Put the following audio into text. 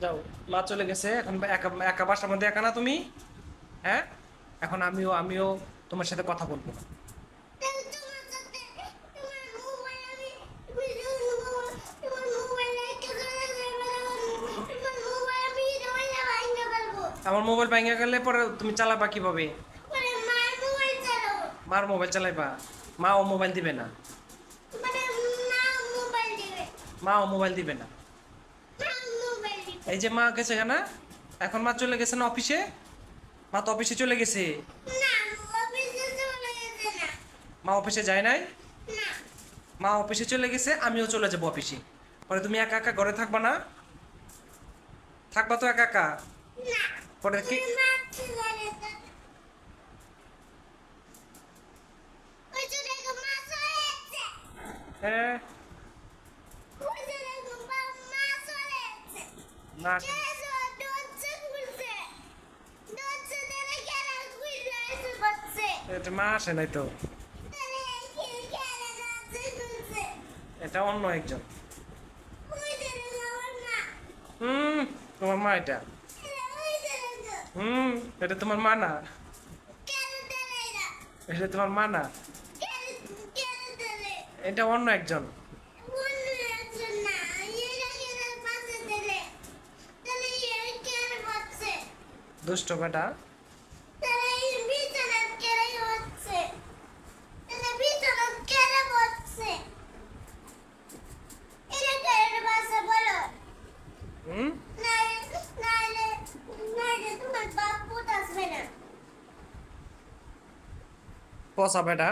যাও মা চলে গেছে এখন একা একা বাসার মধ্যে একা না তুমি? হ্যাঁ? এখন আমিও আমিও তোমার সাথে কথা বলব। না আমার মোবাইল ভেঙে গেলে পরে তুমি চালাবা কীভাবে? মার মোবাইল চালাইবা। মা ও মোবাইল দিবে না। মানে মা ও মোবাইল দিবে না। এই যে মা গেছে না এখন মা চলে গেছে না অফিসে? মা তো অফিসে চলে গেছে। মা অফিসে যায় নাই? মা অফিসে চলে গেছে আমিও চলে যাব অফিসে। পরে তুমি একা একা ঘরে থাকবা না? থাকবা তো একা একা। পরে কি হ্যাঁ। বসছে এটা মা আসে নাই তো। এটা অন্য একজন। হুম, তোমার মা এটা। হুম, এটা তোমার মা না। এটা তোমার মা না। এটা অন্য একজন। আসবে না পচা বেটা।